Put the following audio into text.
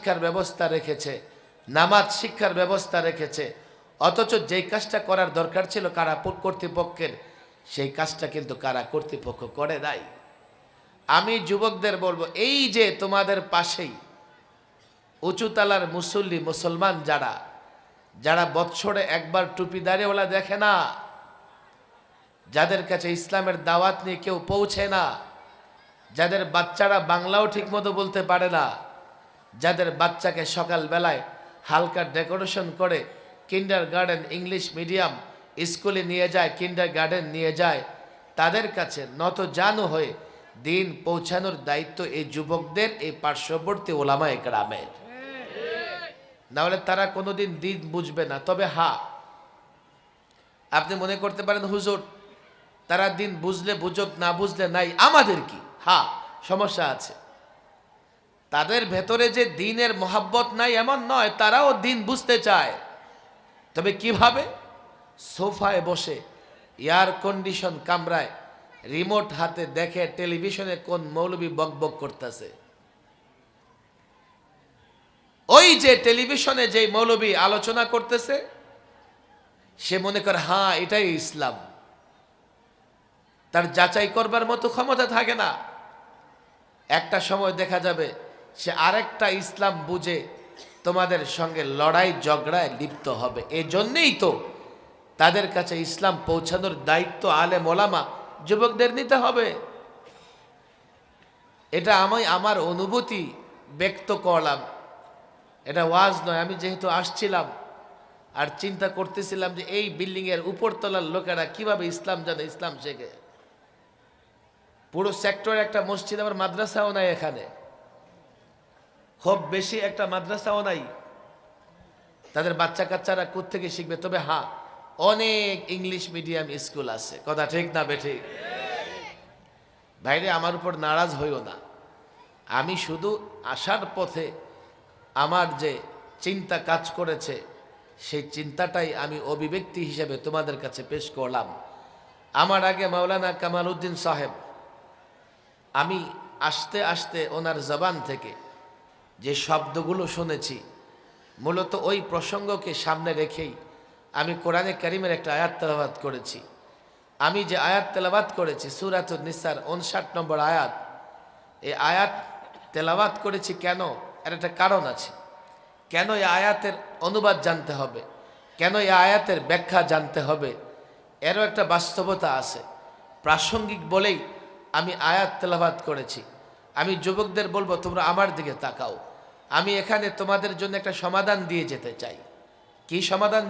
শিক্ষার ব্যবস্থা রেখেছে, নামাজ শিক্ষার ব্যবস্থা রেখেছে, অথচ যেই কাজটা করার দরকার ছিল কারা কর্তৃপক্ষের, সেই কাজটা কিন্তু কারা কর্তৃপক্ষ করে দেয় আমি যুবকদের বলব, এই যে তোমাদের পাশেই উঁচুতলার মুসল্লি মুসলমান যারা যারা বৎসরে একবার টুপি দাঁড়িয়েওয়ালা দেখে না, যাদের কাছে ইসলামের দাওয়াত নিয়ে কেউ পৌঁছে না, যাদের বাচ্চারা বাংলাও ঠিকমতো বলতে পারে না যাদের বাচ্চাকে সকালবেলায় হালকা ডেকোরেশন করে কিন্ডার গার্ডেন ইংলিশ মিডিয়াম স্কুলে নিয়ে যায় কিন্ডার গার্ডেন নিয়ে যায়, তাদের কাছে নত জানু হয়ে দিন পৌঁছানোর দায়িত্ব এই যুবকদের, এই পার্শ্ববর্তী ওলামা একরামের নাহলে তারা কোনোদিন দিন বুঝবে না। তবে হা, আপনি মনে করতে পারেন, হুজুর, তারা দিন বুঝলে বুঝুক, না বুঝলে নাই, আমাদের কি? হা, সমস্যা আছে। তাদের ভেতরে যে দিনের মহাব্বত নাই এমন নয়, তারাও দিন বুঝতে চায়। তবে কীভাবে? সোফায় বসে এয়ার কন্ডিশন কামরায় রিমোট হাতে দেখে টেলিভিশনে কোন মৌলবী বকবক করতেছে। ওই যে টেলিভিশনে যে মৌলবী আলোচনা করতেছে, সে মনে করে হ্যাঁ এটাই ইসলাম। তার যাচাই করবার মতো ক্ষমতা থাকে না। একটা সময় দেখা যাবে সে আরেকটা ইসলাম বুঝে তোমাদের সঙ্গে লড়াই ঝগড়ায় লিপ্ত হবে। এই জন্যেই তো তাদের কাছে ইসলাম পৌঁছানোর দায়িত্ব আলে মোলামা যুবকদের নিতে হবে। এটা আমি আমার অনুভূতি ব্যক্ত করলাম। এটা ওয়াজ নয়, আমি যেহেতু আসছিলাম আর চিন্তা করতেছিলাম যে এই বিল্ডিংয়ের উপরতলার লোকেরা কীভাবে ইসলাম জানে, ইসলাম শেখে। পুরো সেক্টরে একটা মসজিদ, আবার মাদ্রাসাও নাই এখানে। খুব বেশি একটা মাদ্রাসাও নাই। তাদের বাচ্চা কাচ্চারা থেকে শিখবে? তবে হ্যাঁ অনেক ইংলিশ মিডিয়াম স্কুল আছে। কথা ঠিক না বেঠি? ভাইরে, আমার উপর নারাজ হইও না। আমি শুধু আসার পথে আমার যে চিন্তা কাজ করেছে, সেই চিন্তাটাই আমি অভিব্যক্তি হিসেবে তোমাদের কাছে পেশ করলাম। আমার আগে মাওলানা কামাল উদ্দিন সাহেব, আমি আসতে আসতে ওনার জবান থেকে যে শব্দগুলো শুনেছি, মূলত ওই প্রসঙ্গকে সামনে রেখেই আমি কোরআনে করিমের একটা আয়াত তেলাবাদ করেছি। আমি যে আয়াত তেলাবাদ করেছি সুরাতুল নিসার উনষাট নম্বর আয়াত এই আয়াত তেলাবাদ করেছি কেন? এর একটা কারণ আছে। কেন এই আয়াতের অনুবাদ জানতে হবে? কেন এই আয়াতের ব্যাখ্যা জানতে হবে? এরও একটা বাস্তবতা আছে। প্রাসঙ্গিক বলেই আমি আয়াত তেলাবাদ করেছি। আমি যুবকদের বলব, তোমরা আমার দিকে তাকাও। আমি এখানে তোমাদের জন্য একটা সমাধান দিয়ে যেতে চাই। কি সমাধান?